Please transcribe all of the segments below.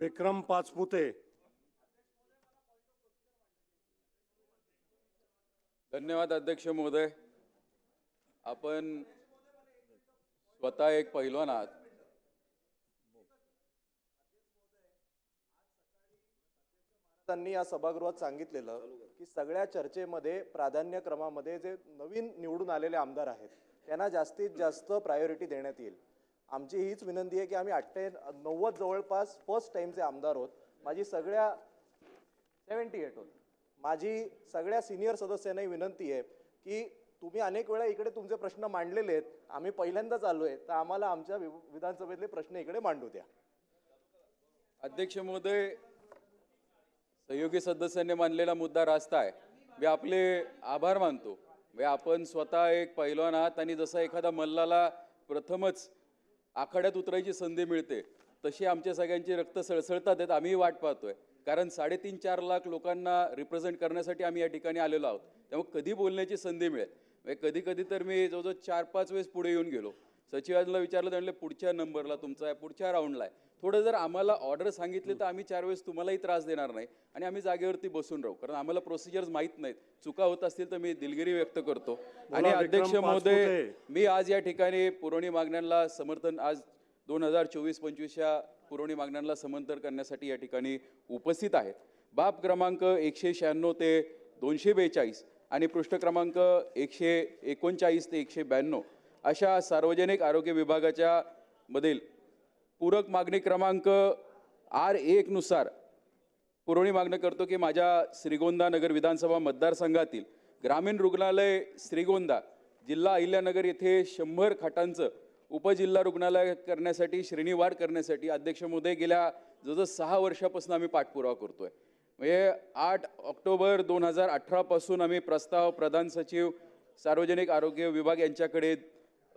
विक्रम पाचपुते. धन्यवाद अध्यक्ष महोदय. आपण स्वतः एक पैलवान आहात. त्यांनी या सभागृहात सांगितलेलं की सगळ्या चर्चेमध्ये प्राधान्यक्रमामध्ये जे नवीन निवडून आलेले आमदार आहेत त्यांना जास्तीत जास्त प्रायोरिटी देण्यात येईल. आमची हीच विनंती आहे की आम्ही अठ्ठे नव्वद जवळपास फर्स्ट टाइमचे आमदार होत माझी सगळ्या सेवन्टी एट होत. माझी सगळ्या सिनियर सदस्यांनाही विनंती आहे की तुम्ही अनेक वेळा इकडे तुमचे प्रश्न मांडलेले आहेत आम्ही पहिल्यांदाच आलो आहे तर आम्हाला आमच्या वि- विधानसभेतले प्रश्न इकडे मांडू द्या. अध्यक्ष महोदय सहयोगी सदस्यांनी मांडलेला मुद्दा रास्ता आहे. मी आपले आभार मानतो. म्हणजे आपण स्वतः एक पैलवान आहात आणि जसा एखादा मल्लाला प्रथमच आखाड्यात उतरायची संधी मिळते. तशी आमच्या सगळ्यांची रक्त सळसळतात आहेत आम्ही वाट पाहतोय. कारण साडेतीन चार लाख लोकांना रिप्रेझेंट करण्यासाठी आम्ही या ठिकाणी आलेलो आहोत. त्यामुळे कधी बोलण्याची संधी मिळेल? म्हणजे कधी कधी तर मी जवळजवळ चार पाच वेळेस पुढे येऊन गेलो. सचिवांना विचारलं म्हणले पुढच्या नंबरला तुमचा आहे पुढच्या राऊंडला आहे. थोडं जर आम्हाला ऑर्डर सांगितली तर आम्ही चार वेळेस तुम्हालाही त्रास देणार नाही आणि आम्ही जागेवरती बसून राहू. कारण आम्हाला प्रोसिजर्स माहीत नाहीत. चुका होत असतील तर मी दिलगिरी व्यक्त करतो. आणि अध्यक्ष महोदय. मी आज या ठिकाणी पुरवणी मागण्यांना समर्थन आज दोन हजार चोवीस पंचवीसच्या पुरवणी मागण्यांना समर्थन करण्यासाठी या ठिकाणी उपस्थित आहेत. बाब क्रमांक एकशे शहाण्णव ते दोनशे बेचाळीस आणि पृष्ठ क्रमांक एकशे एकोणचाळीस ते एकशे ब्याण्णव अशा सार्वजनिक आरोग्य विभागाच्या मधील पूरक मागणी क्रमांक आर एकनुसार पुरवणी मागणं करतो की माझ्या श्रीगोंदा नगर विधानसभा मतदारसंघातील ग्रामीण रुग्णालय श्रीगोंदा जिल्हा अहिल्यानगर येथे शंभर खाटांचं उपजिल्हा रुग्णालय करण्यासाठी श्रेणीवाढ करण्यासाठी अध्यक्ष महोदय गेल्या जवळजवळ सहा वर्षापासून आम्ही पाठपुरावा करतो आहे म्हणजे आठ ऑक्टोबर दोन हजार अठरापासून आम्ही प्रस्ताव प्रधान सचिव सार्वजनिक आरोग्य विभाग यांच्याकडे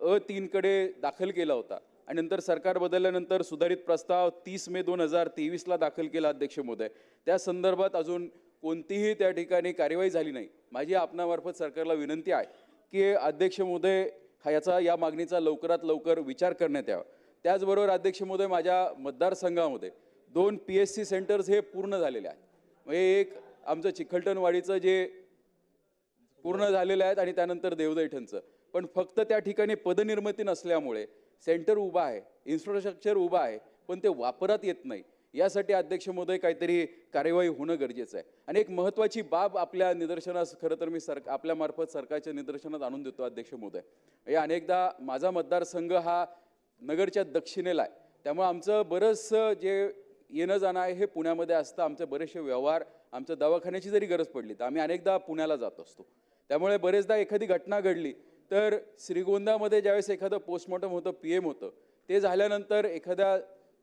अ तीनकडे दाखल केला होता. आणि नंतर सरकार बदलल्यानंतर सुधारित प्रस्ताव तीस मे दोन हजार तेवीसला दाखल केला अध्यक्ष मोदय. त्या संदर्भात अजून कोणतीही त्या ठिकाणी कार्यवाही झाली नाही. माझी आपणामार्फत सरकारला विनंती आहे की अध्यक्ष मोदय हा याचा या मागणीचा लवकरात लवकर विचार करण्यात यावा. त्याचबरोबर अध्यक्ष मोदय माझ्या मतदारसंघामध्ये दोन पी एस सी सेंटर्स हे पूर्ण झालेले आहेत. म्हणजे एक आमचं चिखलटणवाडीचं जे पूर्ण झालेलं आहेत आणि त्यानंतर देवदैठणचं पण फक्त त्या ठिकाणी पदनिर्मिती नसल्यामुळे सेंटर उभा आहे इन्फ्रास्ट्रक्चर उभा आहे पण ते वापरात येत नाही. यासाठी अध्यक्ष महोदय काहीतरी कार्यवाही होणं गरजेचं आहे. आणि एक महत्त्वाची बाब आपल्या निदर्शनास खरं तर मी सर आपल्यामार्फत सरकारच्या निदर्शनात आणून देतो अध्यक्ष महोदय. हे अनेकदा माझा मतदारसंघ हा नगरच्या दक्षिणेला आहे. त्यामुळे आमचं बरंचसं जे येणं जाणं आहे हे पुण्यामध्ये असतं. आमचे बरेचसे व्यवहार आमच्या दवाखान्याची जरी गरज पडली तर आम्ही अनेकदा पुण्याला जात असतो. त्यामुळे बरेचदा एखादी घटना घडली तर श्रीगोंदामध्ये ज्यावेळेस एखादं पोस्टमॉर्टम होतं पी एम होतं ते झाल्यानंतर एखाद्या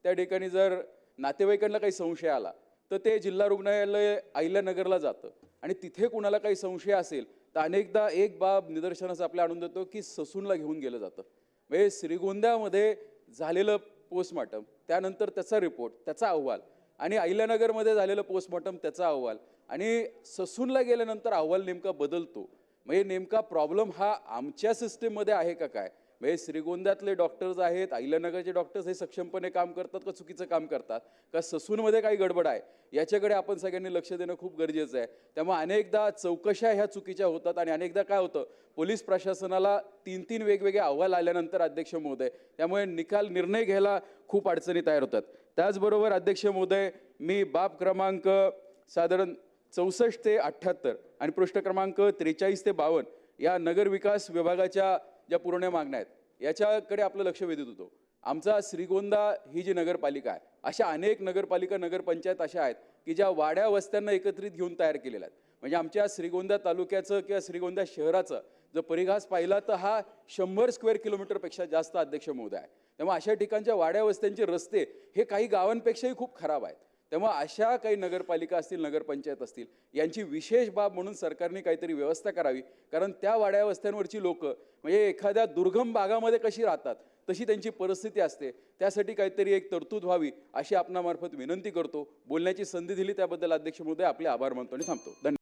त्या ठिकाणी जर नातेवाईकांना काही संशय आला तर ते जिल्हा रुग्णालय अहिल्यानगरला जातं. आणि तिथे कुणाला काही संशय असेल तर अनेकदा एक बाब निदर्शनास आपल्या आणून देतो की ससूनला घेऊन गेलं जातं. म्हणजे श्रीगोंद्यामध्ये झालेलं पोस्टमॉर्टम त्यानंतर त्याचा रिपोर्ट त्याचा अहवाल आणि अहिल्यानगरमध्ये झालेलं पोस्टमॉर्टम त्याचा अहवाल आणि ससूनला गेल्यानंतर अहवाल नेमका बदलतो. म्हणजे नेमका प्रॉब्लेम हा आमच्या सिस्टीममध्ये आहे का काय? म्हणजे श्रीगोंद्यातले डॉक्टर्स आहेत अहिल्यानगरचे डॉक्टर्स हे सक्षमपणे काम करतात का चुकीचं काम करतात? का ससूनमध्ये काही गडबड आहे? याच्याकडे आपण सगळ्यांनी लक्ष देणं खूप गरजेचं आहे. त्यामुळे अनेकदा चौकशा ह्या चुकीच्या होतात आणि अनेकदा काय होतं पोलीस प्रशासनाला तीन तीन वेगवेगळे अहवाल आल्यानंतर अध्यक्ष महोदय त्यामुळे निकाल निर्णय घ्यायला खूप अडचणी तयार होतात. त्याचबरोबर अध्यक्ष महोदय मी बाब क्रमांक साधारण चौसष्ट ते अठ्ठ्याहत्तर आणि पृष्ठ क्रमांक त्रेचाळीस ते बावन्न या नगरविकास विभागाच्या ज्या पूर्ण मागण्या आहेत याच्याकडे आपलं लक्ष वेधत होतो. आमचा श्रीगोंदा ही जी नगरपालिका आहे अशा अनेक नगरपालिका नगरपंचायत अशा आहेत की ज्या वाड्या वस्त्यांना एकत्रित घेऊन तयार केलेल्या आहेत. म्हणजे आमच्या श्रीगोंदा तालुक्याचं किंवा श्रीगोंदा शहराचं जर परिघास पाहिला तर हा शंभर स्क्वेअर किलोमीटरपेक्षा जास्त अध्यक्ष महोदय आहे. त्यामुळे अशा ठिकाणच्या वाड्या वस्त्यांचे रस्ते हे काही गावांपेक्षाही खूप खराब आहेत. त्यामुळे अशा काही नगरपालिका असतील नगरपंचायत असतील यांची विशेष बाब म्हणून सरकारने काहीतरी व्यवस्था करावी. कारण त्या वाड्या लोकं लोक म्हणजे एखाद्या दुर्गम भागामध्ये कशी राहतात तशी त्यांची परिस्थिती असते. त्यासाठी काहीतरी एक तरतूद व्हावी अशी आपणामार्फत विनंती करतो. बोलण्याची संधी दिली त्याबद्दल अध्यक्ष महोदय आपले आभार मानतो आणि थांबतो. धन्यवाद.